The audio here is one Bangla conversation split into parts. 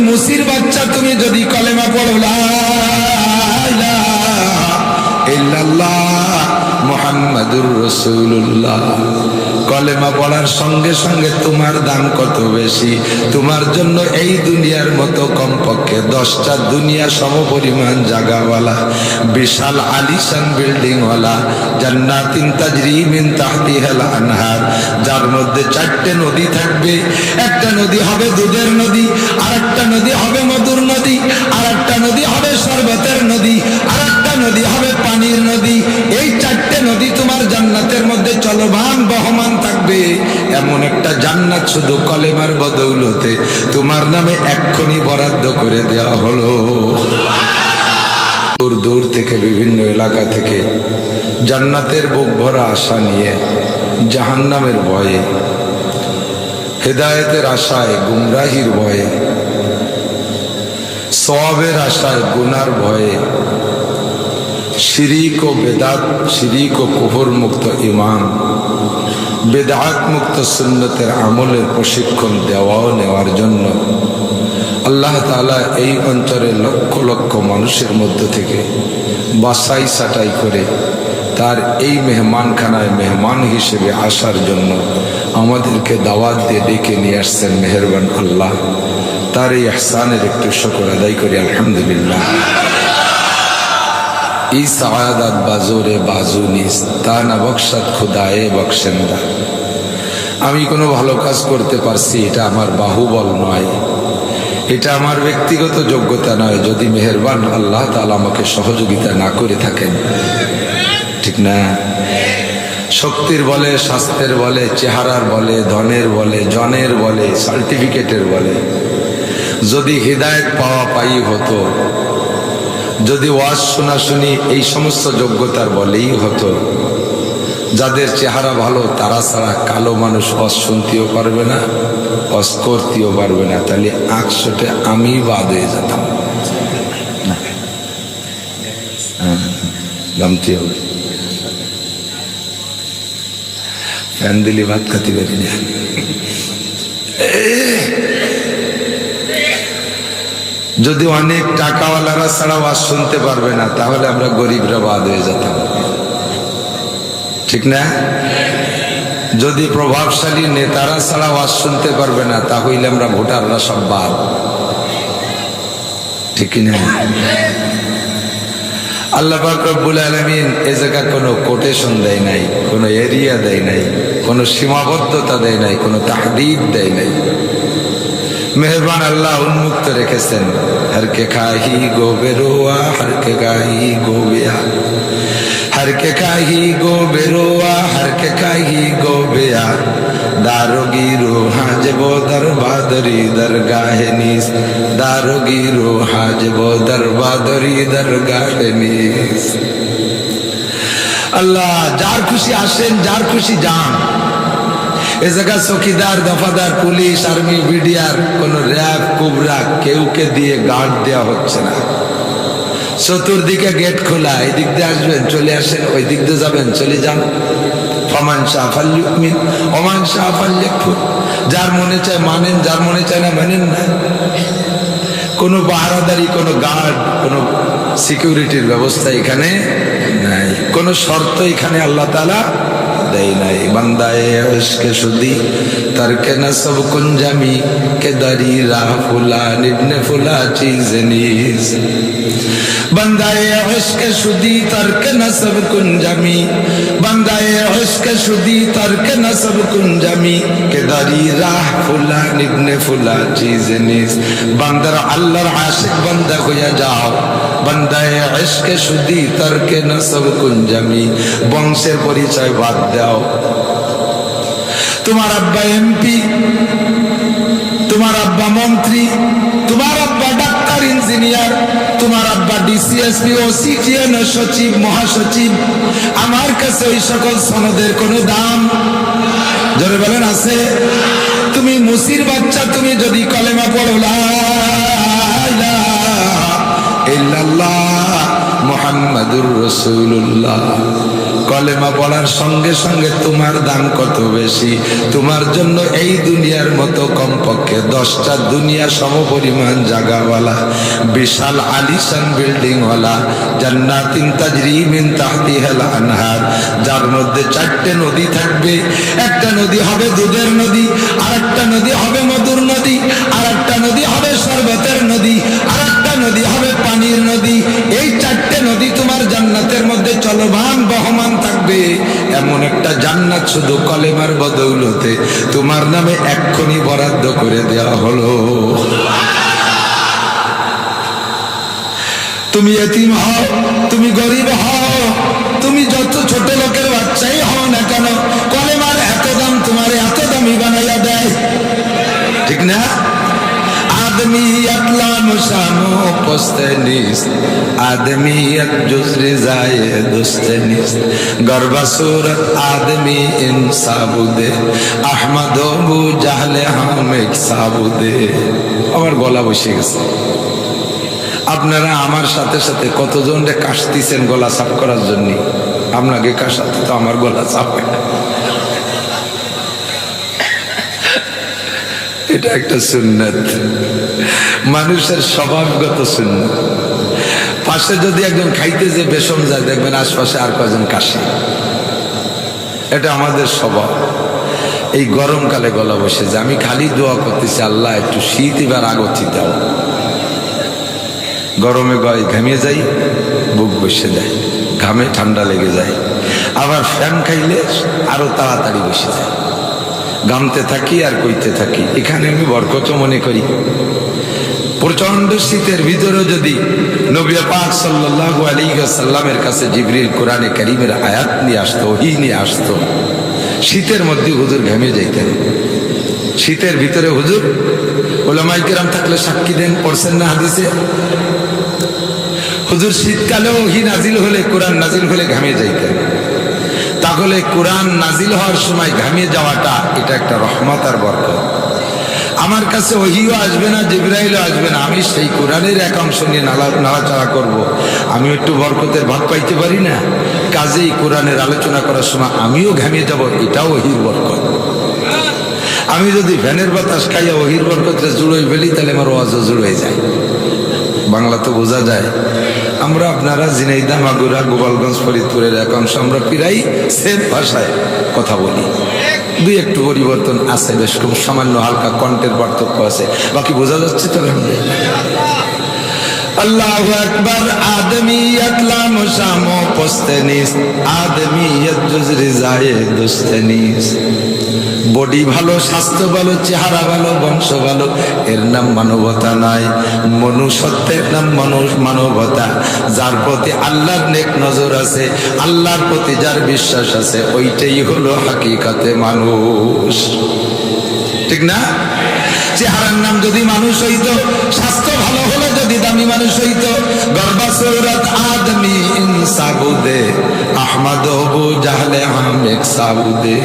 মুসির বাচ্চা তুমি যদি কলেমা পড়ো মুহাম্মাদুর রাসূলুল্লাহ। কলেমা পড়ার সঙ্গে সঙ্গে তোমার দাম কত বেশি? তোমার জন্য এই দুনিয়ার মতো কমপক্ষে দশটা দুনিয়া সমপরিমাণ জাগাওয়ালা, বিশাল আলিশান বিল্ডিংওয়ালা, জান্নাতিন তাজরি মিন তাহতিহাল আনহার, যার মধ্যে চারটে নদী থাকবে। একটা নদী হবে দুধের নদী আর একটা নদী হবে মধুর নদী আর একটা নদী হবে শরবতের নদী আর নদী হবে পানির নদী। এই চারটে নদী তোমার জান্নাতের মধ্যে চলমান বহমান থাকবে। এমন একটা জান্নাত শুধু কলেমার বদৌলতে তোমার নামে এক্ষুনি বরাদ্দ করে দেওয়া হলো। দূর দূর থেকে বিভিন্ন এলাকা থেকে জান্নাতের বুক ভরা আশা নিয়ে জাহান্নামের ভয়ে, হেদায়েতের আশায়, গুমরাহির ভয়ে সবের আশায়, গুনার ভয়ে শিরিক ও বেদাত, শিরিক ও কুহর মুক্ত ইমান বেদাত মুক্ত সুন্নতের আমলের প্রশিক্ষণ দেওয়াও নেওয়ার জন্য আল্লাহ তালা এই অঞ্চলের লক্ষ লক্ষ মানুষের মধ্য থেকে বাসাই সাটাই করে তার এই মেহমানখানায় মেহমান হিসেবে আসার জন্য আমাদেরকে দাওয়াত দিয়ে ডেকে নিয়ে আসছেন মেহরবান আল্লাহ। তার এই আহসানের একটু শকর আদায় করি, আলহামদুলিল্লাহ। সাআদাত বাজোরে বাজু নিস, তা না বকশাত খুদায়ে বকশেন্দা আমি কোনো ভালো কাজ করতে পারছি, এটা আমার বাহুবল নয়। এটা আমার ব্যক্তিগত যোগ্যতা নয়, যদি মেহেরবান আল্লাহ তালা আমাকে সহযোগিতা না করে থাকেন। ঠিক না? শক্তির বলে, স্বাস্থ্যের বলে, চেহারার বলে, ধনের বলে, জনের বলে, সার্টিফিকেটের বলে। যদি হৃদায়ত পাওয়া পাই হতো যদি ওয়াজ শোনা শুনি এই সমস্ত যোগ্যতার বলেই হতো। যাদের চেহারা ভালো তারা ছাড়া কালো মানুষ অস শুনতেও পারবে না অস করতেও পারবে না। তাহলে আঁকশোটে আমি বাদ হয়ে যেতাম। হ্যাঁ, গামতি হবে। ফ্যান দিলে ভাত খাতে পারি না যদি অনেক টাকাওয়ালারা ছাড়া ওয়াজ শুনতে পারবে না, তাহলে আমরা গরিবরা বাদ হয়ে যেতাম। ঠিক না? যদি প্রভাবশালী নেতারা ছাড়া ওয়াজ শুনতে পারবে না, তাহলে আমরা ভোটাররা সব বাদ। ঠিক না? আল্লাহ রব্বুল আলমিন এ জায়গা কোনো কোটেশন দেয় নাই, কোনো এরিয়া দেয় নাই, কোনো সীমাবদ্ধতা দেয় নাই, কোনো তাহদিদ দেয় নাই। মেহরবান আল্লাহ উন্মুক্ত রেখেছেন। হরকে খাহি গো বেরোয়া হরকে খাহি গো বেয়া। হরকে খাহি গো বেরোয়া হরকে খাহি গো বেয়া। দারোগি রো হাজব দরবাদরি দরগাহে নিস। দারোগি রো হাজব দরবাদরি দরগাহে নিস। আল্লাহ, যার খুশি আসেন, যার খুশি যান। এ জায়গা চকিদার, দফাদার, পুলিশ, আর্মি, বিডিআর, কোন র্যাব, কুবরা কেউকে দিয়ে গার্ড দেওয়া হচ্ছে না। চতুর্দিকে গেট খোলা এই দিক দিয়ে আসবেন, চলে আসেন ওই দিক দিয়ে যাবেন, চলে যান। ফমান শাহাল্লুমিন অমান শাহাল্লেখুন যার মনে চায় মানেন, যার মনে চায় না মানেন না। কোনো পাহারাদারি কোনো গার্ড, কোনো সিকিউরিটির ব্যবস্থা এখানে নাই। কোনো শর্ত এখানে আল্লাহ তালা দেয় নাই। বান্দায় ইশকে শুদি তারকে না সব কুঞ্জামি কে দারি রা ফুলা নিবনে ফুলা, চিজ নিজ। বান্দায় ইশকে শুদি তারকে না সব কুঞ্জামি বান্দায় ইশকে শুদি তারকে না সব কুঞ্জামি কে দারি রা ফুলা নিবনে ফুলা, চিজ নিজ। বান্দার আল্লাহর আশিক বান্দা হইয়া যাও। বান্দায় ইশকে শুদি তারকে না সব কুঞ্জামি বংশের পরিচয় বাদ দাও তোমার আব্বা এমপি তোমার আব্বা মন্ত্রী, তোমার আব্বা ডাক্তার, ইঞ্জিনিয়ার, তোমার আব্বা ডিসিএসপি ও সিটিএন সচিব, মহাসচিব, আমার কাছে ওই সকল সনদের কোনো দাম জোরে বলেন আছে? তুমি মুসির বাচ্চা, তুমি যদি কলেমা পড়ো ইল্লাল্লাহ মুহাম্মাদুর রাসূলুল্লাহ। কলেমা পড়ার সঙ্গে সঙ্গে তোমার দাম কত বেশি? তোমার জন্য এই দুনিয়ার মতো কমপক্ষে দশটা দুনিয়া সমপরিমাণ জায়গাওয়ালা বিশাল আলিশান বিল্ডিং ওয়ালা জান্নাতিন তাজরি মিন তাহতিহাল আনহার, যার মধ্যে চারটে নদী থাকবে। একটা নদী হবে দুধের নদী আর একটা নদী হবে মধুর নদী আর একটা নদী হবে শরবতের নদী আর একটা নদী হবে পানির নদী। এই চারটে নদী তোমার জান্নাতের মধ্যে চলমান, বহমান থাকবে এমন একটা জান্নাত শুধু কলেমার বদৌলতে তোমার নামে এক্ষুনি বরাদ্দ করে দেওয়া হলো। তুমি এতিম হও, তুমি গরিব হও, তুমি যত ছোট লোকের বাচ্চাই হও না কেন, কলেমার এত দাম তোমার এত দামি বানাইয়া দেয়। ঠিক না? شانو پسته نیست آدمیت جز رضای دوست نیست گربا صورت آدمی ان سابوده احمد و بو جهل هم ایک سابوده আমার গলা বসে গেছে আপনারা আমার সাথে সাথে কতজনরে কাশতেছেন গলা সাফ করার জন্য আপনাকে কাশাতে তো আমার গলা চাপে না এটা একটা সুন্নত মানুষের স্বভাবগত সুন্নত পাশে যদি একজন খাইতে যে বেসম যায়, দেখবেন আশপাশে আর কজন কাশি। এটা আমাদের স্বভাব। এই গরমকালে গলা বসে যে আমি খালি দোয়া করতেছি, আল্লাহ একটু শীত এবার আগতি দাও। গরমে গয় ঘামিয়ে যাই, বুক বসে দেয়। ঘামে ঠান্ডা লেগে যায়। আবার ফ্যান খাইলে আরও তাড়াতাড়ি বসে যায়। গামতে থাকি আর কইতে থাকি। এখানে আমি বরকত মনে করি। প্রচণ্ড শীতের ভিতরে যদি নবী পাক সাল্লামের কাছে জিবরিল কোরআনে কারীমের আয়াত নিয়ে আসতো, ওহী নিয়ে আসতো, শীতের মধ্যে হুজুর ঘেমে যাইতেন। শীতের ভিতরে হুজুর ওলামাই থাকলে সাক্ষী দেন, পড়ছেন না হাদিসে? হুজুর শীতকালেও ওহী নাজিল হলে, কোরআন নাজিল হলে ঘামে যাইতেন। তাহলে কোরআন নাজিল হওয়ার সময় ঘামিয়ে যাওয়াটা, এটা একটা রহমত আর বরকত। আমার কাছে ওহিও আসবে না, জিব্রাইলও আসবে না। আমি সেই কোরআনের একাংশ নিয়ে নালা, নাড়াচাড়া করব। আমি একটু বরকতের ভাত পাইতে পারি না? কাজেই কোরআনের আলোচনা করার সময় আমিও ঘামিয়ে যাব, এটাও ওহির বরকত। আমি যদি ভ্যানের বাতাস খাইয়া ওহির বরকতে জুড়োই ফেলি, তাহলে আমার ওয়াজও জুড়ে যায়। বাংলা তো বোঝা যায়। আমরা আপনারা জিনাইদা মাগুরা, গোপালগঞ্জ, ফরিদপুরের একাংশ আমরা প্রায় সেম ভাষায় কথা বলি। দুই একটু পরিবর্তন আছে, বেশ খুব সামান্য হালকা কণ্ঠের পার্থক্য আছে। বাকি বোঝা যাচ্ছে তো? আল্লাহ আদমি আদমিয়ত বডি ভালো, স্বাস্থ্য ভালো, চেহারা ভালো, বংশ ভালো, এর নাম মানবতা নাই। মনুষ্যত্বের নাম মানুষ মানবতা। যার প্রতি আল্লাহর নেক নজর আছে, আল্লাহর প্রতি যার বিশ্বাস আছে, ওইটাই হলো হাকিকাতে মানুষ। ঠিক না? চেহারার নাম যদি মানুষ হইতো, স্বাস্থ্য ভালো হলে যদি দামি মানুষ হইতো। আদমি ইনসাবুদে আহমদ জাহলে হামেক সাবুদে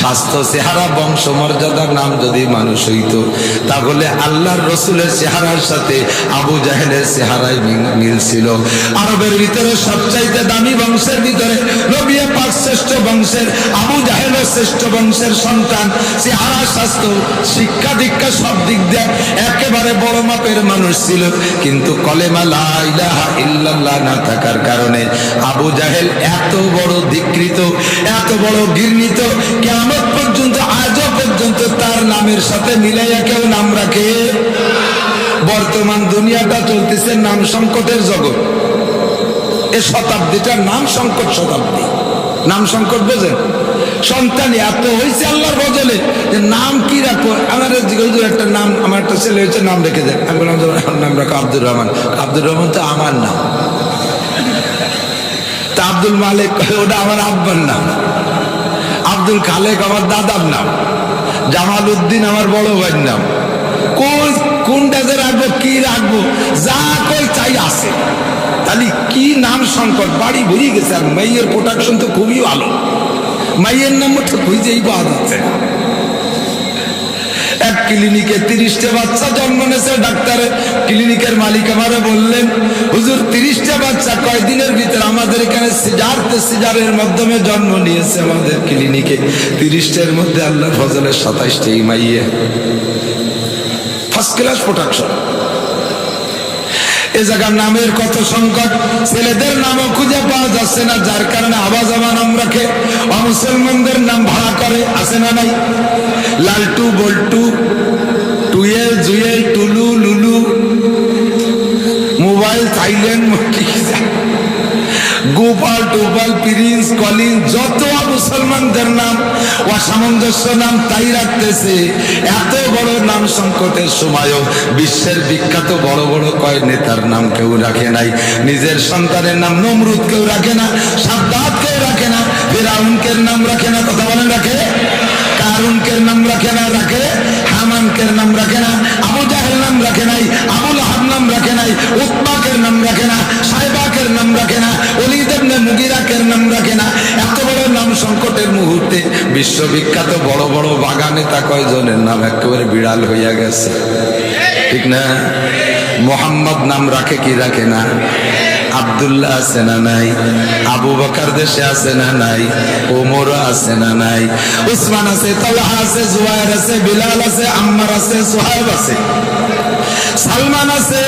স্বাস্থ্য, চেহারা বংশ মর্যাদার নাম যদি মানুষ হইতো, তাহলে আল্লাহর রসুলের চেহারার সাথে আবু জাহেলের চেহারায় মিল- ছিল। আরবের ভিতরে সবচাইতে দামি বংশের ভিতরে নবিয়ে শ্রেষ্ঠ বংশের আবু শ্রেষ্ঠ বংশের সন্তান চেহারা স্বাস্থ্য, শিক্ষা দীক্ষা সব দিক দিয়ে একেবারে বড় মাপের মানুষ ছিল। কিন্তু কলেমা লা ইলাহা ইল্লাল্লাহ না থাকার কারণে আবু জাহেল এত বড় ধিকৃত এত বড় ঘৃণিত কেমন পর্যন্ত, আজও পর্যন্ত তার নামের সাথে মিলাইয়া কেউ নাম রাখে? বর্তমান দুনিয়াটা চলতেছে নাম সংকটের জগৎ। এ শতাব্দীটার নাম সংকট শতাব্দী। নাম সংকট বোঝেন? সন্তান এত হয়েছে আল্লাহর বদলে যে নাম কি রাখব? আমার একটা নাম, আমার একটা ছেলে হয়েছে, নাম রেখে দেয় আমি বললাম নাম রাখো আব্দুর রহমান। আব্দুর রহমান তো আমার নাম। তা আব্দুল মালিক ওটা আমার আব্বার নাম। আব্দুল খালেক আমার দাদার নাম। জামাল উদ্দিন আমার বড় ভাইয়ের নাম। কোন, কোনটা যে রাখব, কি রাখব, যা কই চাই আছে। তাহলে কি নাম সংকট? বাড়ি ভরিয়ে গেছে আর মেয়ের প্রোডাকশন তো খুবই ভালো। মাইয়ের নাম তো খুঁজেই পাওয়া যাচ্ছে না। এক ক্লিনিকে তিরিশটা বাচ্চা জন্ম নিয়েছে ডাক্তার। ক্লিনিকের মালিক আমারে বললেন, হুজুর, তিরিশটা বাচ্চা কয়দিনের ভিতরে আমাদের এখানে যার সিজারের মাধ্যমে জন্ম নিয়েছে আমাদের ক্লিনিকে? তিরিশটার মধ্যে আল্লাহ ফজলের সাতাইশটা ইমাইয়ে ফার্স্ট ক্লাস প্রোটেকশন এ জায়গার নামের কত সংকট? ছেলেদের নামও খুঁজে পাওয়া যাচ্ছে না, যার কারণে আওয়াজ আমার নাম রাখে অমুসলমানদের নাম ভাড়া করে, আছে না নাই? লালটু, বল্টু, টুয়েল, জুয়েল, টুলু, লুলু, মোবাইল, থাইল্যান্ড গোপাল টোপাল, প্রিন্স কলিং যত মুসলমানদের নাম অসামঞ্জস্য নাম তাই রাখতেছে। এত বড় নাম সংকটের সময়ও বিশ্বের বিখ্যাত বড় বড় কয় নেতার নাম কেউ রাখে নাই। নিজের সন্তানের নাম নমরুদ কেউ রাখে না, সাদ্দাত কেউ রাখে না ফেরাউনকের নাম রাখে না, কথা বলেন রাখে? কারুনকের নাম রাখে না, রাখে হামানকের নাম রাখে না, আবু জাহের নাম রাখে নাই আবুল আহাব নাম রাখে নাই উৎপাকের নাম রাখে না, সাহেবাকের নাম রাখে না অলিদেবনে মুগিরাকের নাম রাখে না। এত বড় নাম সংকটের মুহূর্তে বিশ্ববিখ্যাত বড় বড় বাগানে তা কয়জনের নাম একেবারে বিড়াল হইয়া গেছে? ঠিক না? মোহাম্মদ নাম রাখে কি রাখে না? আবদুল্লাহ আছে না নাই? আবু বকার দেশে আছে না নাই? ওমর আছে না নাই? উসমান আছে, তালহা আছে জুয়ার আছে, বিলাল আছে, আম্মার আছে, সোহাইব আছে। সালমান আছে,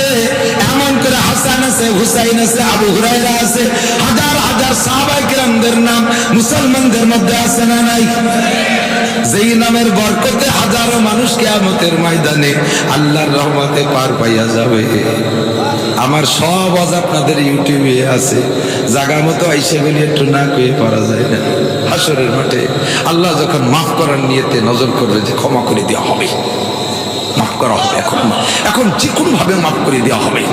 এমন করে হাসান আছে, হুসাইন আছে, আবু হুরাইরা আছে, হাজার কিরামদের নাম মুসলমানদের মধ্যে আছে না নাই? যেই নামের বরকতে হাজারো মানুষ কেয়ামতের ময়দানে আল্লাহর রহমতে পার পাইয়া যাবে। আমার সব আজ আপনাদের ইউটিউবে আছে। জাগা মতো আইসে বলি, একটু না কয়ে পারা যায় না। হাসরের মাঠে আল্লাহ যখন মাফ করার নিয়েতে নজর করবে যে ক্ষমা করে দেওয়া হবে। মাফ করা হবে এখন। এখন যে কোনো ভাবে মাফ করে দেওয়া হবে।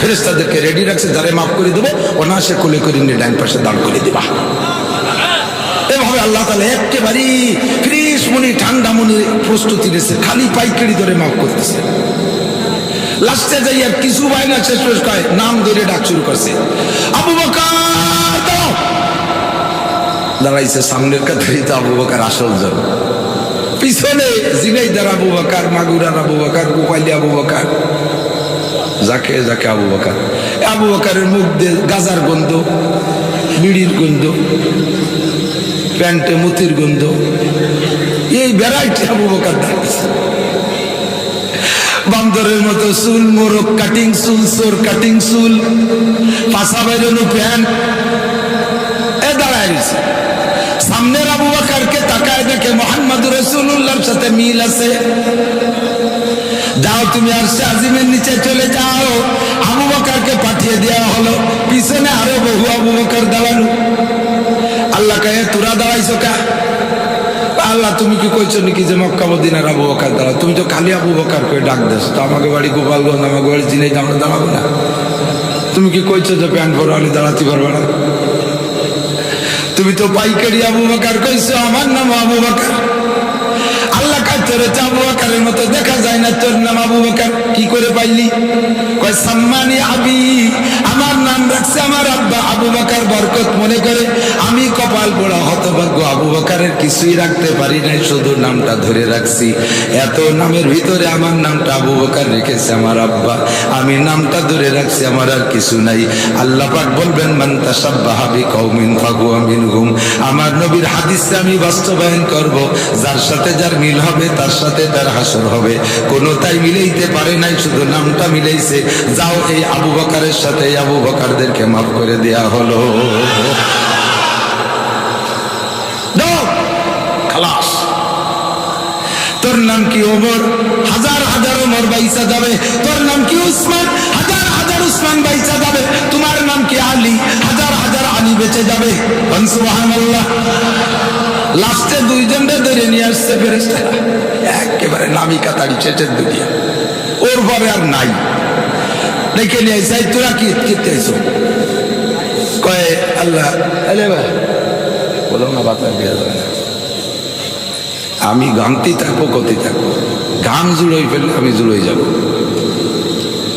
ফেরেস্তাদেরকে রেডি রাখছে যারা মাফ করে দেবো অনাসে কোলে করে নিয়ে ডান পাশে দাঁড় করে দেবা। এভাবে আল্লাহ তালা একেবারেই ফ্রিস মনি, ঠান্ডা মনে প্রস্তুতি নিয়েছে, খালি পাইকারি ধরে মাফ করতেছে। লাস্টে যাই আর কিছু পায় না, শেষ শেষ কয়, নাম ধরে ডাক শুরু করছে। আবু বকার দাঁড়াইছে সামনের কাতারি তো আবু বকার আসল জন। পিছনে জিনাইদার আবু বকার, মাগুরার আবু বকার গোপালি আবু বকার। যাকে যাকে আবু বকার। আবু বকারের মুখ দিয়ে গাজার গন্ধ, বিড়ির গন্ধ, প্যান্টে মুতির গন্ধ, এই ভ্যারাইটি আবু বকার দাঁড়িয়েছে বান্দরের মতো চুল মোরক কাটিং চুল সোর কাটিং চুল পাশা বেরোনো প্যান্ট, এ দাঁড়ায় রয়েছে। সামনের আবু বাকারকে তাকায় দেখে মোহাম্মদ রসুল্লাহর সাথে মিল আছে। যাও তুমি আর আজিমের নিচে চলে যাও। আবু বাকারকে পাঠিয়ে দেওয়া হলো। পিছনে আরও বহু আবু বাকার দাঁড়ানো আল্লাহ কাহে, তোরা দাঁড়াইছো কা? আল্লাহ, তুমি কি কইছো নাকি যে মক্কা, মদিনার আবু বকার দাঁড়া তুমি তো খালি আবু বকার করে ডাক দেস তো আমাকে বাড়ি গোপালগঞ্জ, আমাকে বাড়ি জিনে আমরা দাঁড়াবো না। তুমি কি কইছো যে প্যান্ট পরে আমি দাঁড়াতে পারবে না? তুমি তো পাইকারি আবু বকার কইছো, আমার নাম আবু বকার। আল্লাহ কাজ চলেছে আবু বকারের মতো দেখা নাম আবু বকর কি করে পাইলি। কয়, সম্মানী আবি, আমার নাম রাখছে আমার আব্বা আবু বকার বরকত মনে করে। আমি কপাল পোড়া হতভাগ্য আবু বকারের কিছুই রাখতে পারি নাই, শুধু নামটা ধরে রাখছি। এত নামের ভিতরে আমার নামটা আবু বকার রেখেছে আমার আব্বা। আমি নামটা ধরে রাখছি, আমার আর কিছু নাই। আল্লাহ পাক বলবেন, মান তাসাব্বাহা বিকৌমিন ফাহুয়া মিনহুম। আমার নবীর হাদিসে আমি বাস্তবায়ন করব, যার সাথে যার মিল হবে, তার সাথে তার হাসর হবে। কোনো তাই মিলাইতে পারে নাই শুধু নামটা মিলাইছে। যাও এই আবু বকারের সাথে আবু বকারদেরকে মাফ করে দেয়া হলো। তোর নাম কি ওমর? হাজার হাজার ওমর বাইসা যাবে। তোর নাম কি উসমান? হাজার হাজার উসমান বাইসা যাবে। তোমার নাম কি আলী? হাজার হাজার আলী বেঁচে যাবে। লাস্টে ধরে নিয়ে আসছে একেবারে নামি কাতারি চেটের দুনিয়া। ওর পরে আর নাই। দেখে নিয়ে যাই তোরা কি কিনতে আইসো কয়ে আল্লাহ আলে ভাই বলো না বাতাস দিয়ে যাবে আমি গামতি থাকব কতি থাকব। গান জুড়োই ফেললে আমি জুড়োই যাব।